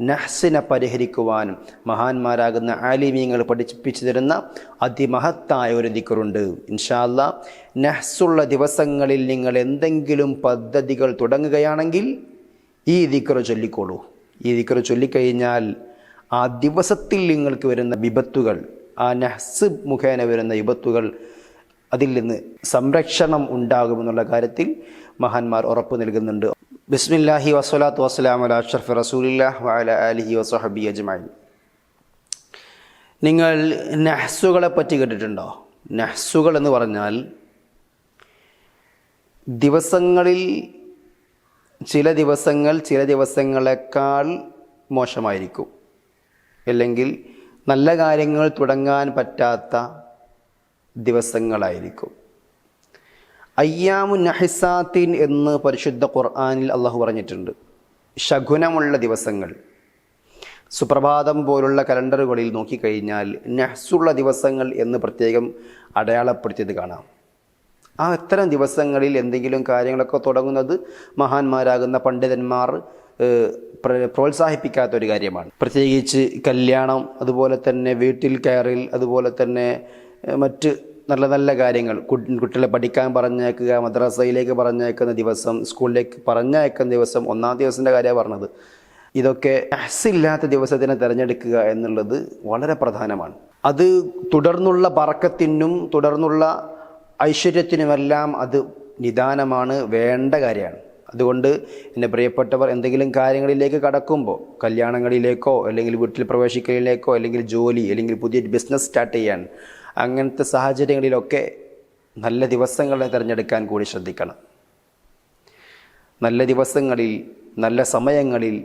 നഹ്സിനെ പരിഹരിക്കുവാനും മഹാന്മാരാകുന്ന ആലിമീങ്ങൾ പഠിപ്പിച്ചു തരുന്ന അതിമഹത്തായ ഒരു ദിക്കറുണ്ട് ഇൻഷാല്ല നഹ്സുള്ള ദിവസങ്ങളിൽ നിങ്ങൾ എന്തെങ്കിലും പദ്ധതികൾ തുടങ്ങുകയാണെങ്കിൽ ഈ ദിക്കറ് ചൊല്ലിക്കോളൂ. ഈ ദിക്കറ് ചൊല്ലിക്കഴിഞ്ഞാൽ ആ ദിവസത്തിൽ നിങ്ങൾക്ക് വരുന്ന വിപത്തുകൾ ആ നഹ്സ് മുഖേന വരുന്ന വിപത്തുകൾ അതിൽ നിന്ന് സംരക്ഷണം ഉണ്ടാകുമെന്നുള്ള കാര്യത്തിൽ മഹാന്മാർ ഉറപ്പ് നൽകുന്നുണ്ട്. ബിസ്മില്ലാഹി വസ്സലാത്തു വസ്സലാം അല അഷ്റഫ് റസൂലില്ലാഹ് വഅല അലിഹി വസഹബി അജ്മായി നിങ്ങൾ നഹ്സുകളെ പറ്റി കേട്ടിട്ടുണ്ടോ? നഹ്സുകൾ എന്ന് പറഞ്ഞാൽ ദിവസങ്ങളിൽ ചില ദിവസങ്ങൾ ചില ദിവസങ്ങളെക്കാൾ മോശമായിരിക്കും. അല്ലെങ്കിൽ നല്ല കാര്യങ്ങൾ തുടങ്ങാൻ പറ്റാത്ത ദിവസങ്ങളായിരിക്കും. അയ്യാമു നഹിസാത്തിൻ എന്ന് പരിശുദ്ധ ഖുർആാനിൽ അള്ളാഹു പറഞ്ഞിട്ടുണ്ട്. ശകുനമുള്ള ദിവസങ്ങൾ. സുപ്രഭാതം പോലുള്ള കലണ്ടറുകളിൽ നോക്കിക്കഴിഞ്ഞാൽ നഹ്സുള്ള ദിവസങ്ങൾ എന്ന് പ്രത്യേകം അടയാളപ്പെടുത്തിയത് കാണാം. ആ അത്തരം ദിവസങ്ങളിൽ എന്തെങ്കിലും കാര്യങ്ങളൊക്കെ തുടങ്ങുന്നത് മഹാന്മാരാകുന്ന പണ്ഡിതന്മാർ പ്രോത്സാഹിപ്പിക്കാത്ത ഒരു കാര്യമാണ്. പ്രത്യേകിച്ച് കല്യാണം അതുപോലെ തന്നെ വീട്ടിൽ കയറിൽ അതുപോലെ തന്നെ മറ്റ് നല്ല നല്ല കാര്യങ്ങൾ. കുട്ടികളെ പഠിക്കാൻ പറഞ്ഞേക്കുക മദ്രസയിലേക്ക് പറഞ്ഞേക്കുന്ന ദിവസം സ്കൂളിലേക്ക് പറഞ്ഞയക്കുന്ന ദിവസം ഒന്നാം ദിവസത്തിന്റെ കാര്യമാണ് പറഞ്ഞത്. ഇതൊക്കെ ഇല്ലാത്ത ദിവസത്തിനെ തിരഞ്ഞെടുക്കുക എന്നുള്ളത് വളരെ പ്രധാനമാണ്. അത് തുടർന്നുള്ള പറക്കത്തിനും തുടർന്നുള്ള ഐശ്വര്യത്തിനുമെല്ലാം അത് നിദാനമാണ് വേണ്ട കാര്യമാണ്. അതുകൊണ്ട് എന്റെ പ്രിയപ്പെട്ടവർ എന്തെങ്കിലും കാര്യങ്ങളിലേക്ക് കടക്കുമ്പോൾ കല്യാണങ്ങളിലേക്കോ അല്ലെങ്കിൽ വീട്ടിൽ പ്രവേശിക്കലിലേക്കോ അല്ലെങ്കിൽ ജോലി അല്ലെങ്കിൽ പുതിയ ബിസിനസ് സ്റ്റാർട്ട് ചെയ്യാൻ അങ്ങനത്തെ സാഹചര്യങ്ങളിലൊക്കെ നല്ല ദിവസങ്ങളെ തിരഞ്ഞെടുക്കാൻ കൂടി ശ്രദ്ധിക്കണം. നല്ല ദിവസങ്ങളിൽ നല്ല സമയങ്ങളിൽ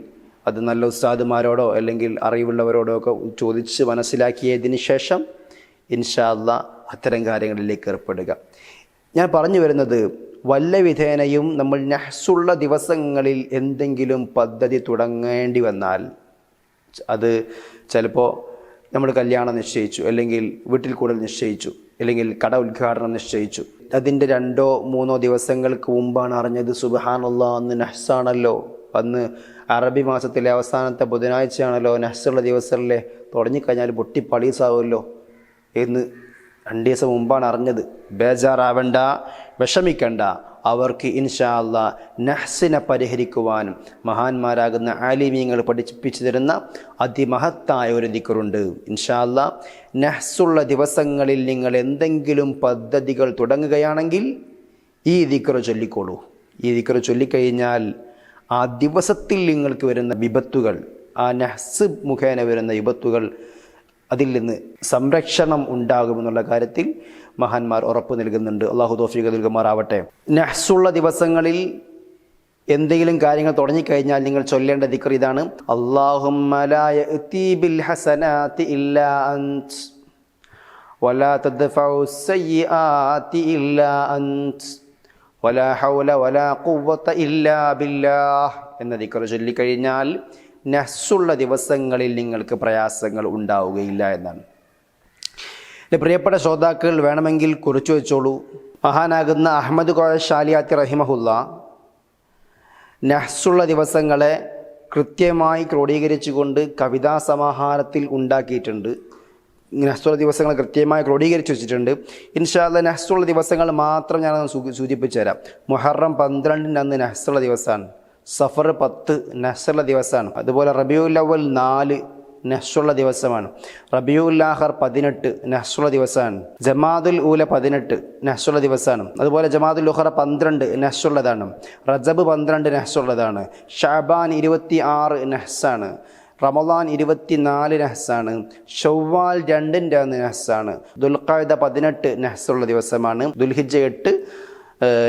അത് നല്ല ഉസ്താദുമാരോടോ അല്ലെങ്കിൽ അറിവുള്ളവരോടോ ഒക്കെ ചോദിച്ച് മനസ്സിലാക്കിയതിന് ശേഷം ഇൻഷാല്ല അത്തരം കാര്യങ്ങളിലേക്ക് ഏർപ്പെടുക. ഞാൻ പറഞ്ഞു വരുന്നത് വല്ല വിധേനയും നമ്മൾ നഹ്സുള്ള ദിവസങ്ങളിൽ എന്തെങ്കിലും പദ്ധതി തുടങ്ങേണ്ടി വന്നാൽ അത് ചിലപ്പോൾ നമ്മൾ കല്യാണം നിശ്ചയിച്ചു അല്ലെങ്കിൽ വീട്ടിൽ കൂടുതൽ നിശ്ചയിച്ചു അല്ലെങ്കിൽ കട ഉദ്ഘാടനം നിശ്ചയിച്ചു. അതിന്റെ രണ്ടോ മൂന്നോ ദിവസങ്ങൾക്ക് മുമ്പാണ് അറിഞ്ഞത് സുബഹാനുള്ള അന്ന് നഹ്സാണല്ലോ അന്ന് അറബി മാസത്തിലെ അവസാനത്തെ ബുധനാഴ്ചയാണല്ലോ നഹ്സുള്ള ദിവസമല്ലേ തുടങ്ങിക്കഴിഞ്ഞാൽ പൊട്ടി പളീസാവുമല്ലോ എന്ന് രണ്ട് ദിവസം മുമ്പാണ് അറിഞ്ഞത്. ബേജാറാവണ്ട വിഷമിക്കണ്ട. അവർക്ക് ഇൻഷാ അല്ല നഹ്സിനെ പരിഹരിക്കുവാനും മഹാന്മാരാകുന്ന ആലിമീങ്ങൾ പഠിപ്പിച്ചു തരുന്ന അതിമഹത്തായ ഒരു ദിക്കറുണ്ട് ഇൻഷാ അല്ല നഹ്സുള്ള ദിവസങ്ങളിൽ നിങ്ങൾ എന്തെങ്കിലും പദ്ധതികൾ തുടങ്ങുകയാണെങ്കിൽ ഈ ദിക്കറ് ചൊല്ലിക്കോളൂ ഈ ദിക്കറ് ചൊല്ലിക്കഴിഞ്ഞാൽ ആ ദിവസത്തിൽ നിങ്ങൾക്ക് വരുന്ന വിപത്തുകൾ ആ നഹ്സ് മുഖേന വരുന്ന വിപത്തുകൾ അതിൽ നിന്ന് സംരക്ഷണം ഉണ്ടാകുമെന്നുള്ള കാര്യത്തിൽ മഹാന്മാർ ഉറപ്പ് നൽകുന്നുണ്ട്. അള്ളാഹു തോഫീഖ് നൽകുമാറാവട്ടെ. നഹ്സുള്ള ദിവസങ്ങളിൽ എന്തെങ്കിലും കാര്യങ്ങൾ തുടങ്ങിക്കഴിഞ്ഞാൽ നിങ്ങൾ ചൊല്ലേണ്ട ദിക്കർ ഇതാണ്. എന്ന ദിക്കർ ചൊല്ലിക്കഴിഞ്ഞാൽ നഹ്സുള്ള ദിവസങ്ങളിൽ നിങ്ങൾക്ക് പ്രയാസങ്ങൾ ഉണ്ടാവുകയില്ല എന്നാണ്. എന്റെ പ്രിയപ്പെട്ട ശ്രോതാക്കൾ വേണമെങ്കിൽ കുറിച്ചു വെച്ചോളൂ. മഹാനാകുന്ന അഹമ്മദ് കോയ ഷാലിയാത്തി റഹിമഹുല്ല നഹ്സുള്ള ദിവസങ്ങളെ കൃത്യമായി ക്രോഡീകരിച്ചുകൊണ്ട് കവിതാ സമാഹാരത്തിൽ ഉണ്ടാക്കിയിട്ടുണ്ട്. നഹ്സുള്ള ദിവസങ്ങൾ കൃത്യമായി ക്രോഡീകരിച്ച് വെച്ചിട്ടുണ്ട്. ഇൻഷാല്ല നഹ്സുള്ള ദിവസങ്ങൾ മാത്രം ഞാൻ സൂചിപ്പിച്ചു തരാം മുഹറം പന്ത്രണ്ടിന് അന്ന് നഹ്സുള്ള ദിവസമാണ് സഫർ പത്ത് നഹ്സുള്ള ദിവസമാണ് അതുപോലെ റബിയുൽ അവൽ നാല് നഹ്സുള്ള ദിവസമാണ്. റബിയുൽ ആഹർ പതിനെട്ട് നഹ്സുള്ള ദിവസമാണ്. ജമാദുൽ ഊല പതിനെട്ട് നഹ്സുള്ള ദിവസമാണ്. അതുപോലെ ജമാദുൽ ഉഹറ പന്ത്രണ്ട് നഹ്സുള്ളതാണ്. റജബ് പന്ത്രണ്ട് നഹ്സുള്ളതാണ്. ഷാബാൻ ഇരുപത്തി ആറ് നഹ്സാണ്. റമദാൻ ഇരുപത്തിനാല് നഹ്സാണ്. ഷവ്വാൽ രണ്ടിന്റെ അന്ന് നഹ്സാണ്. ദുൽഖായുധ പതിനെട്ട് നഹ്സുള്ള ദിവസമാണ്. ദുൽഹിജ എട്ട്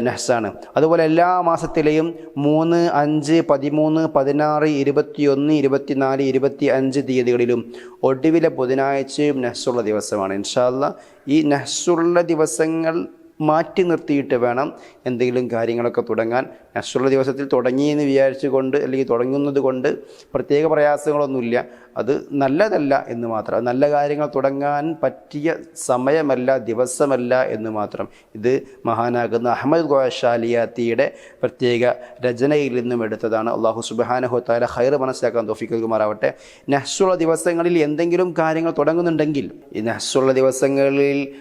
നഹ്സാണ്. അതുപോലെ എല്ലാ മാസത്തിലെയും മൂന്ന് അഞ്ച് പതിമൂന്ന് പതിനാറ് ഇരുപത്തിയൊന്ന് ഇരുപത്തിനാല് ഇരുപത്തി അഞ്ച് തീയതികളിലും ഒടുവിലെ ബുധനാഴ്ചയും നഹ്സുള്ള ദിവസമാണ്. ഇൻഷാല്ല ഈ നഹ്സുള്ള ദിവസങ്ങൾ മാറ്റി നിർത്തിയിട്ട് വേണം എന്തെങ്കിലും കാര്യങ്ങളൊക്കെ തുടങ്ങാൻ. നഹ്സുള്ള ദിവസത്തിൽ തുടങ്ങി എന്ന് വിചാരിച്ചുകൊണ്ട് അല്ലെങ്കിൽ തുടങ്ങുന്നത് കൊണ്ട് പ്രത്യേക പ്രയാസങ്ങളൊന്നുമില്ല. അത് നല്ലതല്ല എന്ന് മാത്രം. നല്ല കാര്യങ്ങൾ തുടങ്ങാൻ പറ്റിയ സമയമല്ല ദിവസമല്ല എന്ന് മാത്രം. ഇത് മഹാനാകുന്ന അഹമ്മദ് ഗോഷാലിയാത്തിയുടെ പ്രത്യേക രചനയിൽ നിന്നും എടുത്തതാണ്. അള്ളാഹു സുബാനഹുത്താല ഹൈർ മനസ്സിലാക്കാൻ തോഫിക്കുമാറാവട്ടെ നഹ്സുള്ള ദിവസങ്ങളിൽ എന്തെങ്കിലും കാര്യങ്ങൾ തുടങ്ങുന്നുണ്ടെങ്കിൽ ഈ നഹ്സുള്ള ദിവസങ്ങളിൽ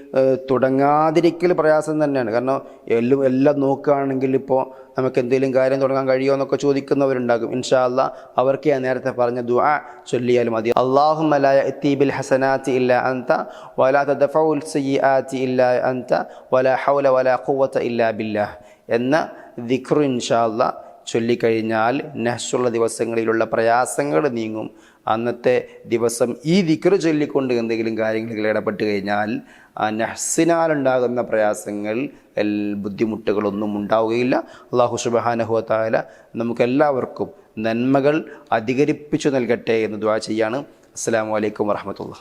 തുടങ്ങാതിരിക്കൽ പ്രയാസം തന്നെയാണ്. കാരണം എല്ലാം എല്ലാം നോക്കുകയാണെങ്കിൽ ഇപ്പോൾ നമുക്ക് എന്തെങ്കിലും കാര്യം തുടങ്ങാൻ കഴിയുമോ എന്നൊക്കെ ചോദിക്കുന്നവരുണ്ടാകും. ഇൻഷാ അല്ലാ അവർക്ക് ഞാൻ നേരത്തെ പറഞ്ഞ ദുആ ചൊല്ലിയാൽ മതി. അള്ളാഹു മലായ എത്തീബിൽ ബിൽ ഹസനാത്തി ഇല്ല അൻത വലാ തദഫഉൽ സയ്യിആത്തി ഇല്ല അന്ത വലാ ഹൗല വലാ ഖുവത ഇല്ല ബില്ലാഹ് എന്ന ദിക്റു ഇൻഷാ അല്ല ചൊല്ലിക്കഴിഞ്ഞാൽ നഹ്സുള്ള ദിവസങ്ങളിലുള്ള പ്രയാസങ്ങൾ നീങ്ങും. അന്നത്തെ ദിവസം ഈ ദിക്റ് ചൊല്ലിക്കൊണ്ട് എന്തെങ്കിലും കാര്യങ്ങളിൽ ഇടപെട്ട് കഴിഞ്ഞാൽ ആ നഹ്സിനാലുണ്ടാകുന്ന പ്രയാസങ്ങൾ ബുദ്ധിമുട്ടുകളൊന്നും ഉണ്ടാവുകയില്ല. അള്ളാഹു സുബഹാനഹുവത്തായ നമുക്കെല്ലാവർക്കും നന്മകൾ അധികരിപ്പിച്ചു നൽകട്ടെ എന്ന് ദ്വാ ചെയ്യാണ്. അസ്സാം വലൈക്കും വർഹമത്തുള്ള